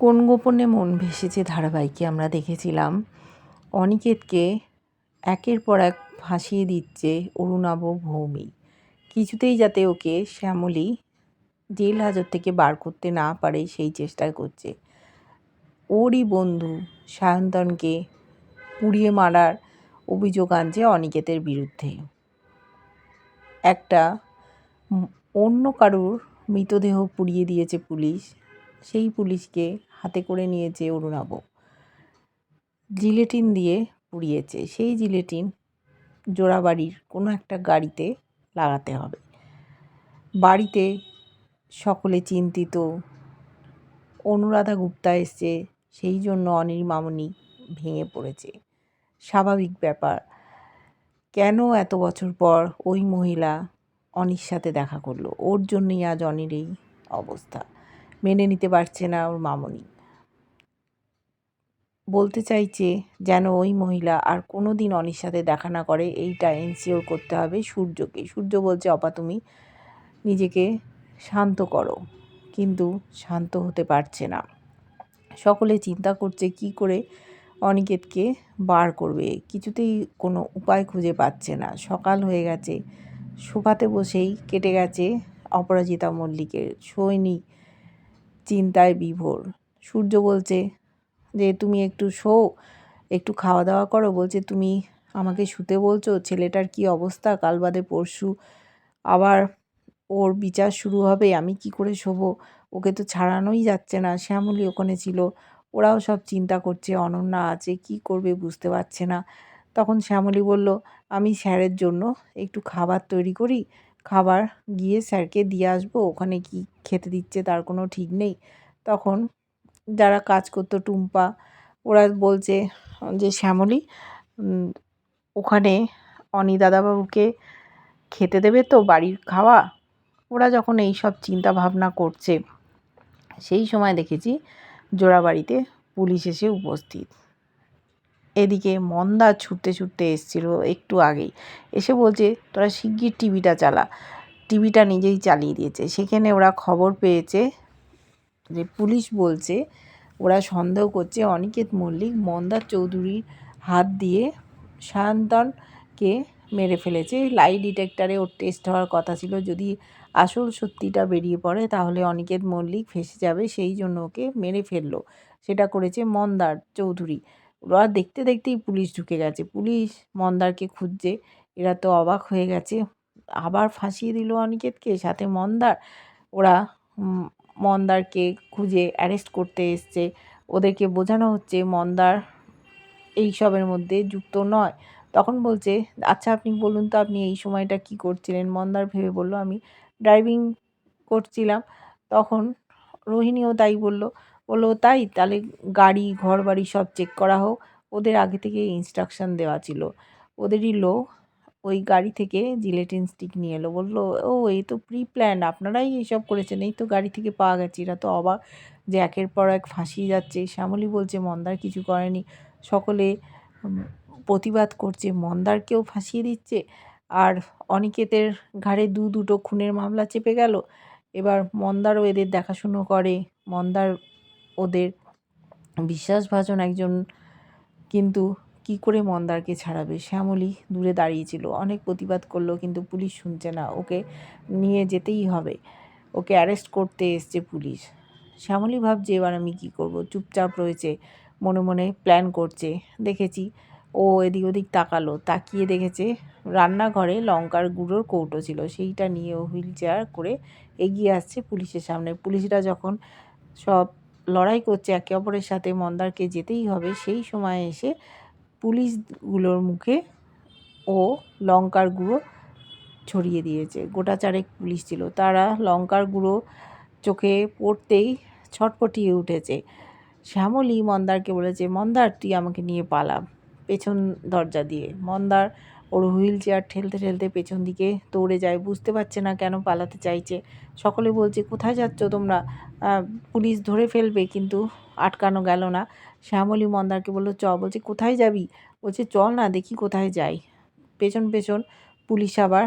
কোন গোপনে মন ভেসেছে ধারাবাহিকে আমরা দেখেছিলাম। অনিকেতকে একের পর এক ফাঁসিয়ে দিচ্ছে অরুণাব ভৌমি কিছুতেই যাতে ওকে শ্যামলী জেল হাজত থেকে বার করতে না পারে সেই চেষ্টা করছে। ওরই বন্ধু সায়ন্তনকে পুড়িয়ে মারার অভিযোগ আনছে অনিকেতের বিরুদ্ধে। একটা অন্য কারুর মৃতদেহ পুড়িয়ে দিয়েছে পুলিশ। সেই পুলিশকে হাতে করে নিয়েছে অরুণাব। জিলেটিন দিয়ে পুড়িয়েছে। সেই জিলেটিন জোড়াবাড়ির কোনো একটা গাড়িতে লাগাতে হবে। বাড়িতে সকলে চিন্তিত। অনুরাধা গুপ্তা এসছে। সেই জন্য অনিল মামনি ভেঙে পড়েছে। স্বাভাবিক ব্যাপার। কেন এত বছর পর ওই মহিলা অনির সাথে দেখা করল? ওর জন্যই আজ অনির এই অবস্থা। মেনে নিতে পারছে না ওর মামনি। বলতে চাইছে যেন ওই মহিলা আর কোনো দিন অনির সাথে দেখা না করে, এইটা এনসিওর করতে হবে সূর্যকে। সূর্য বলছে, অপা, তুমি নিজেকে শান্ত করো। কিন্তু শান্ত হতে পারছে না। সকলে চিন্তা করছে, কি করে অনিকেতকে বার করবে? কিছুতেই কোনো উপায় খুঁজে পাচ্ছে না। সকাল হয়ে গেছে সোফাতে বসেই কেটে গেছে অপরাজিতা মল্লিকের সৈনিক চিন্তায় বিভোর। সূর্য বলছে যে, তুমি একটু শো একটু খাওয়া দাওয়া করো। বলছে, তুমি আমাকে শুতে বলছো, ছেলেটার কি অবস্থা? কাল বাদে পরশু আবার ওর বিচার শুরু হবে, আমি কি করে শোবো? ওকে তো ছাড়ানোই যাচ্ছে না, শ্যামলি ওখানে ছিল। ওরাও সব চিন্তা করছে, অনন্যা আছে, কি করবে বুঝতে পারছে না। তখন শ্যামলী বলল, আমি স্যারের জন্য একটু খাবার তৈরি করি খাবার গিয়ে স্যারকে দিয়ে আসব, ওখানে কি খেতে দিচ্ছে তার কোনো ঠিক নেই। তখন যারা কাজ করতো টুম্পা, ওরা বলছে যে, শ্যামলী ওখানে অনি দাদাবাবুকে খেতে দেবে তো বাড়ির খাওয়া? ওরা যখন এই সব চিন্তা ভাবনা করছে, সেই সময় দেখেছি জোড়াবাড়িতে পুলিশ এসে উপস্থিত। এদিকে মন্দা ছুটতে ছুটতে এসছিল একটু আগেই। এসে বলছে, তোরা শিগগির টিভিটা চালা। টিভিটা নিজেই চালিয়ে দিয়েছে। সেখানে ওরা খবর পেয়েছে যে, পুলিশ বলছে, ওরা সন্দেহ করছে অনিকেত মল্লিক মন্দার চৌধুরীর হাত দিয়ে সায়ন্তনকে মেরে ফেলেছে। লাই ডিটেক্টরে ওর টেস্ট হওয়ার কথা ছিল। যদি আসল সত্যিটা বেরিয়ে পড়ে, তাহলে অনিকেত মল্লিক ফেসে যাবে। সেই জন্য ওকে মেরে ফেলল। সেটা করেছে মন্দার চৌধুরী। ওরা দেখতে দেখতেই পুলিশ ঢুকে গেছে। পুলিশ মন্দারকে খুঁজছে। এরা তো অবাক হয়ে গেছে। আবার ফাঁসিয়ে দিল অনিকেতকে। সাথে মন্দার। ওরা মন্দারকে খুঁজে অ্যারেস্ট করতে এসছে। ওদেরকে বোঝানো হচ্ছে মন্দার এইসবের মধ্যে যুক্ত নয়। তখন বলছে আচ্ছা আপনি বলুন তো, আপনি এই সময়টা কি করছিলেন? মন্দার ভেবে বলল, আমি ড্রাইভিং করছিলাম। তখন রোহিণীও তাই বলল বলল তাই, তাহলে গাড়ি ঘর বাড়ি সব চেক করা হোক। ওদের আগে থেকে ইনস্ট্রাকশান দেওয়া ছিল। ওদেরই লোক ওই গাড়ি থেকে জিলেটিন স্টিক নিয়ে এলো। বলল, ও এই তো প্রি প্ল্যান আপনারাই এইসব করেছেন, এই তো গাড়ি থেকে পাওয়া গেছে। এরা তো অবাক যে একের পর এক ফাঁসিয়ে যাচ্ছে। শ্যামলী বলছে, মন্দার কিছু করেনি। সকলে প্রতিবাদ করছে, মন্দারকেও ফাঁসিয়ে দিচ্ছে। আর অনিকেতের ঘাড়ে দু দুটো খুনের মামলা চেপে গেল। এবার মন্দারও এদের দেখাশুনো করে। মন্দার ওদের বিশ্বাসভাজন একজন কিন্তু কি করে মন্দারকে ছাড়াবে? শ্যামলী দূরে দাঁড়িয়েছিল। অনেক প্রতিবাদ করল, কিন্তু পুলিশ শুনছে না। ওকে নিয়ে যেতেই হবে। ওকে অ্যারেস্ট করতে এসছে পুলিশ। শ্যামলী ভাবছে, এবার আমি কী করব? চুপচাপ রয়েছে, মনে মনে প্ল্যান করছে। দেখেছি, ও এদিক ওদিক তাকালো। তাকিয়ে দেখেছে, রান্নাঘরে লঙ্কার গুঁড়োর কৌটো ছিল। সেইটা নিয়ে ও হুইল চেয়ার করে এগিয়ে আসছে পুলিশের সামনে। পুলিশরা যখন সব লড়াই করছে একে অপরের সাথে, মন্দারকে যেতেই হবে, সেই সময় এসে পুলিশগুলোর মুখে ও লঙ্কার গুঁড়ো ছড়িয়ে দিয়েছে। গোটা চারেক পুলিশ ছিল। তারা লঙ্কার গুঁড়ো চোখে পড়তেই ছটপটিয়ে উঠেছে। শ্যামলী মন্দারকে বলেছে, মন্দার, তুই আমাকে নিয়ে পালা। পেছন দরজা দিয়ে। মন্দার ওর হুইল চেয়ার ঠেলতে ঠেলতে পেছন দিকে দৌড়ে যায়, বুঝতে পারছে না কেন পালাতে চাইছে। সকলে বলছে, কোথায় যাচ্ছ তোমরা? পুলিশ ধরে ফেলবে, কিন্তু আটকানো গেল না। শ্যামলী মন্দারকে বলল, চ, বলছে, কোথায় যাবি? বলছে, চল না, দেখি কোথায় যাই। পেছন পেছন পুলিশ আবার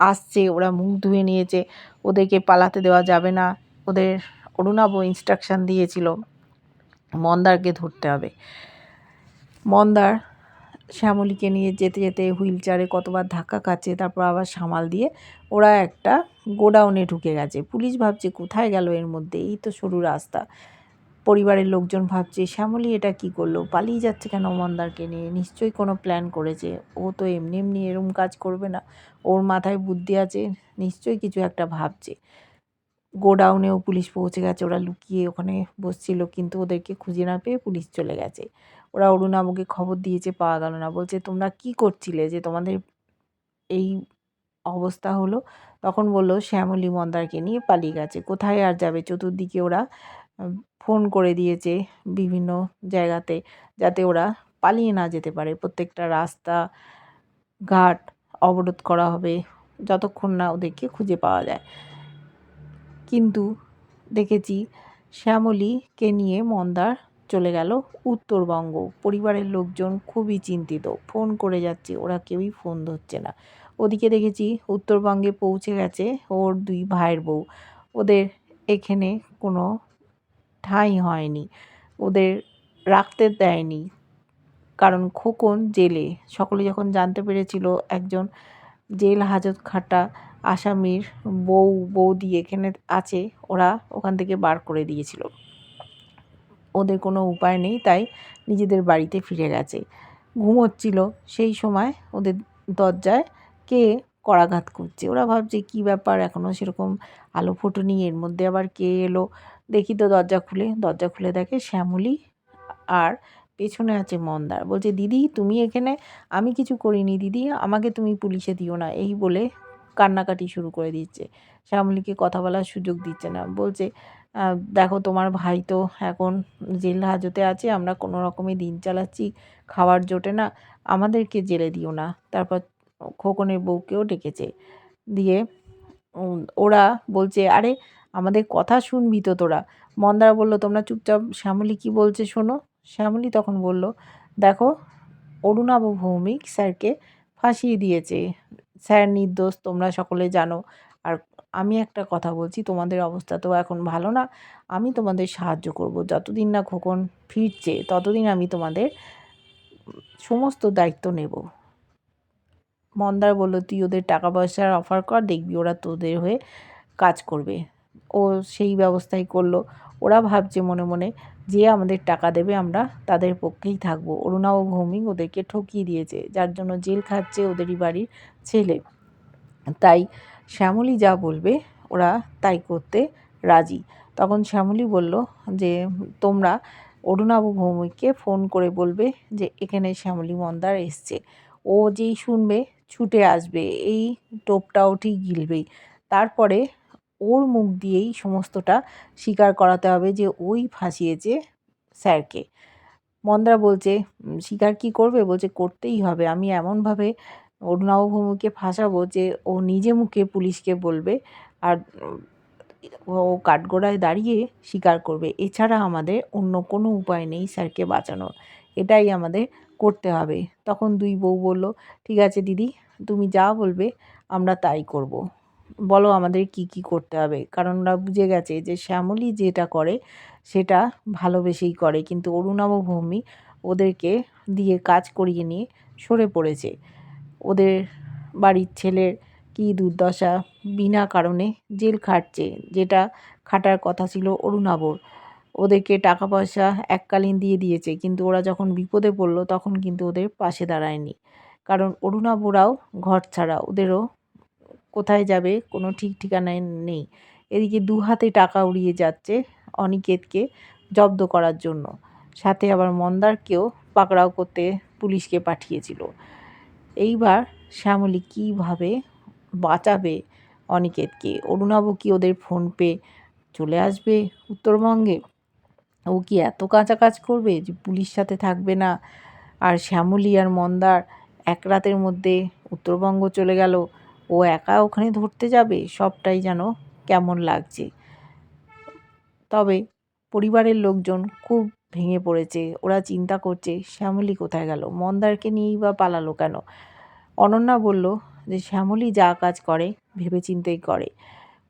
আসছে, ওরা মুখ ধুয়ে নিয়েছে। ওদেরকে পালাতে দেওয়া যাবে না। ওদের অরুণাব ইনস্ট্রাকশান দিয়েছিল, মন্দারকে ধরতে হবে। মন্দার শ্যামলীকে নিয়ে যেতে যেতে হুইল চেয়ারে কতবার ধাক্কা খাচ্ছে, তারপর আবার সামাল দিয়ে ওরা একটা গোডাউনে ঢুকে গেছে। পুলিশ ভাবছে, কোথায় গেল এর মধ্যে? এই তো সরু রাস্তা। পরিবারের লোকজন ভাবছে, শ্যামলী এটা কি করল? পালিয়ে যাচ্ছে কেন মন্দারকে নিয়ে? নিশ্চয়ই কোনো প্ল্যান করেছে। ও তো এমনি এমনি এরম কাজ করবে না। ওর মাথায় বুদ্ধি আছে, নিশ্চয়ই কিছু একটা ভাবছে। গোডাউনেও পুলিশ পৌঁছে গেছে। ওরা লুকিয়ে ওখানে বসছিল, কিন্তু ওদেরকে খুঁজে না পেয়ে পুলিশ চলে গেছে। ওরা অরুণাবুকে খবর দিয়েছে, পাওয়া গেল না। বলছে, তোমরা কি করছিলে যে তোমাদের এই অবস্থা হলো? তখন বলল, শ্যামলী মন্দারকে নিয়ে পালিয়ে গেছে। কোথায় আর যাবে? চতুর্দিকে ওরা ফোন করে দিয়েছে বিভিন্ন জায়গাতে, যাতে ওরা পালিয়ে না যেতে পারে। প্রত্যেকটা রাস্তা ঘাট অবরোধ করা হবে, যতক্ষণ না ওদেরকে খুঁজে পাওয়া যায়। কিন্তু দেখেছি শ্যামলীকে নিয়ে মন্দার চলে গেল উত্তরবঙ্গ। পরিবারের লোকজন খুবই চিন্তিত। ফোন করে যাচ্ছে, ওরা কেউই ফোন ধরছে না। ওদিকে দেখেছি উত্তরবঙ্গে পৌঁছে গেছে ওর দুই ভাইয়ের বউ। ওদের এখানে কোনো ঠাঁই হয়নি। ওদের রাখতে দেয়নি। কারণ খোকন জেলে। সকলে যখন জানতে পেরেছিল একজন জেল হাজত খাটা আসামির বউ, বৌদি এখানে আছে, ওরা ওখান থেকে বার করে দিয়েছিল। ওদের কোনো উপায় নেই, তাই নিজেদের বাড়িতে ফিরে গেছে। ঘুমোচ্ছিল সেই সময় ওদের দরজায় কে করাঘাত করছে। ওরা ভাবছে, কি ব্যাপার? এখনও সেরকম আলো ফোটেনি এর মধ্যে আবার কে এলো? দেখি তো দরজা খুলে দরজা খুলে দেখে শ্যামলী আর পেছনে আছে মন্দার। বলছে, দিদি, তুমি এখানে? আমি কিছু করিনি, দিদি। আমাকে তুমি পুলিশে দিও না। এই বলে কান্নাকাটি শুরু করে দিচ্ছে। শ্যামলীকে কথা বলার সুযোগ দিচ্ছে না। বলছে দেখো তোমার ভাই তো এখন জেল হাজতে আছে, আমরা কোনো রকমে দিন চালাচ্ছি, খাবার জোটে না, আমাদেরকে জেলে দিও না। তারপর খোকনের বউকেও ডেকেছে। দিয়ে ওরা বলছে, আরে, আমাদের কথা শুনবি তো তোরা। মন্দারা বলল, তোমরা চুপচাপ শ্যামলী কি বলছে শোনো। শ্যামলী তখন বলল, দেখো, অরুণাব ভৌমিক স্যারকে ফাঁসিয়ে দিয়েছে। স্যার নির্দোষ, তোমরা সকলে জানো। আর আমি একটা কথা বলছি, তোমাদের অবস্থা তো এখন ভালো না। আমি তোমাদের সাহায্য করব। যতদিন না খোকন ফিরছে, ততদিন আমি তোমাদের সমস্ত দায়িত্ব নেব। মন্দার বলল, তুই ওদের টাকা পয়সার অফার কর, দেখবি ওরা তোদের হয়ে কাজ করবে। ও সেই ব্যবস্থাই করল। ওরা ভাবছে মনে মনে যে আমাদের টাকা দেবে আমরা তাদের পক্ষেই থাকব। অরুণা ও ভৌমিক ওদেরকে ঠকিয়ে দিয়েছে, যার জন্য জেল খাচ্ছে ওদেরই বাড়ির ছেলে। তাই শ্যামলী যা বলবে ওরা তাই করতে রাজি। তখন শ্যামলী বলল যে, তোমরা অরুণাবু ভৌমিককে ফোন করে বলবে যে, এখানে শ্যামলী মন্দার এসছে। ও যেই শুনবে, ছুটে আসবে। এই টোপটাও ঠিক গিলবেই। তারপরে ওর মুখ দিয়েই সমস্তটা স্বীকার করাতে হবে যে ওই ফাঁসিয়েছে স্যারকে। মন্দারা বলছে স্বীকার কী করবে? বলছে, করতেই হবে। আমি এমনভাবে অরুণাভূমিকে ফাঁসাবো যে ও নিজে মুখে পুলিশকে বলবে আর ও কাঠগোড়ায় দাঁড়িয়ে স্বীকার করবে। এছাড়া আমাদের অন্য কোনো উপায় নেই স্যারকে বাঁচানোর। এটাই আমাদের করতে হবে। তখন দুই বউ বলল, ঠিক আছে দিদি, তুমি যা বলবে, আমরা তাই করব। বলো আমাদের কি কি করতে হবে। কারণ ওরা বুঝে গেছে যে শ্যামলী যেটা করে সেটা ভালোবেসেই করে। কিন্তু অরুণাব ভূমি ওদেরকে দিয়ে কাজ করিয়ে নিয়ে সরে পড়েছে। ওদের বাড়ির ছেলের কী দুর্দশা, বিনা কারণে জেল খাটছে। যেটা খাটার কথা ছিল অরুণাবর। ওদেরকে টাকা পয়সা এককালীন দিয়ে দিয়েছে। কিন্তু ওরা যখন বিপদে পড়ল তখন কিন্তু ওদের পাশে দাঁড়ায়নি। কারণ অরুণাবরাও ঘর ছাড়া, ওদেরও কোথায় যাবে? কোনো ঠিক ঠিকানায় নেই। এদিকে দু হাতে টাকা উড়িয়ে যাচ্ছে অনিকেতকে জব্দ করার জন্য। সাথে আবার মন্দারকেও পাকড়াও করতে পুলিশকে পাঠিয়েছিল। এইবার শ্যামলী কীভাবে বাঁচাবে অনিকেতকে? অরুণাবু কি ওদের ফোন পে চলে আসবে উত্তরবঙ্গে? ও কি এত কাঁচা কাজ করবে যে পুলিশ সাথে থাকবে না? আর শ্যামলী আর মন্দার এক রাতের মধ্যে উত্তরবঙ্গ চলে গেল। ও একা ওখানে ধরতে যাবে? সবটাই যেন কেমন লাগছে। তবে পরিবারের লোকজন খুব ভেঙে পড়েছে। ওরা চিন্তা করছে, শ্যামলী কোথায় গেল? মন্দারকে নিয়েই বা পালালো কেন? অনন্যা বলল যে, শ্যামলী যা কাজ করে, ভেবেচিন্তেই করে।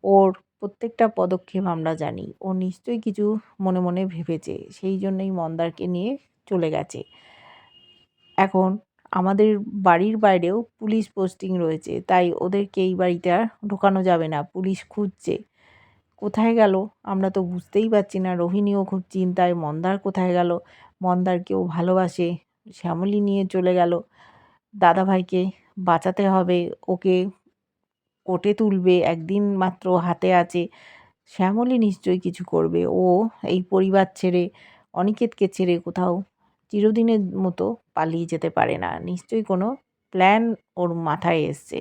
ওর প্রত্যেকটা পদক্ষেপ আমরা জানি। ও নিশ্চয়ই কিছু মনে মনে ভেবেছে। সেই জন্যই মন্দারকে নিয়ে চলে গেছে। এখন আমাদের বাড়ির বাইরেও পুলিশ পোস্টিং রয়েছে, তাই ওদেরকে এই বাড়িতে আর ঢোকানো যাবে না, পুলিশ খুঁজছে। কোথায় গেল? আমরা তো বুঝতেই পারছি না, রোহিণীও খুব চিন্তায়, মন্দার কোথায় গেল? মন্দারকেও ভালোবাসে, শ্যামলী নিয়ে চলে গেল। দাদাভাইকে বাঁচাতে হবে, ওকে কোটে তুলবে, একদিন মাত্র হাতে আছে। শ্যামলী নিশ্চয়ই কিছু করবে, ও এই পরিবার ছেড়ে, অনিকেতকে ছেড়ে কোথাও চিরদিনের মতো পালিয়ে যেতে পারে না। নিশ্চয়ই কোনো প্ল্যান ওর মাথায় এসছে।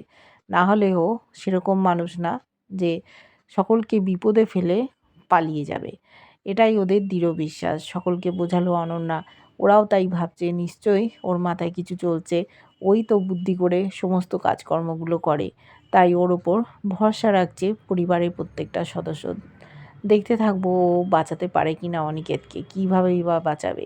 না হলে ও সেরকম মানুষ না যে সকলকে বিপদে ফেলে পালিয়ে যাবে। এটাই ওদের দৃঢ় বিশ্বাস। সকলকে বোঝালো অনন্যা। ওরাও তাই ভাবছে, নিশ্চয়ই ওর মাথায় কিছু চলছে। ওই তো বুদ্ধি করে সমস্ত কাজকর্মগুলো করে। তাই ওর ওপর ভরসা রাখছে পরিবারের প্রত্যেকটা সদস্য। দেখতে থাকব ও বাঁচাতে পারে কি না অনিকেতকে। কীভাবেই বা বাঁচাবে?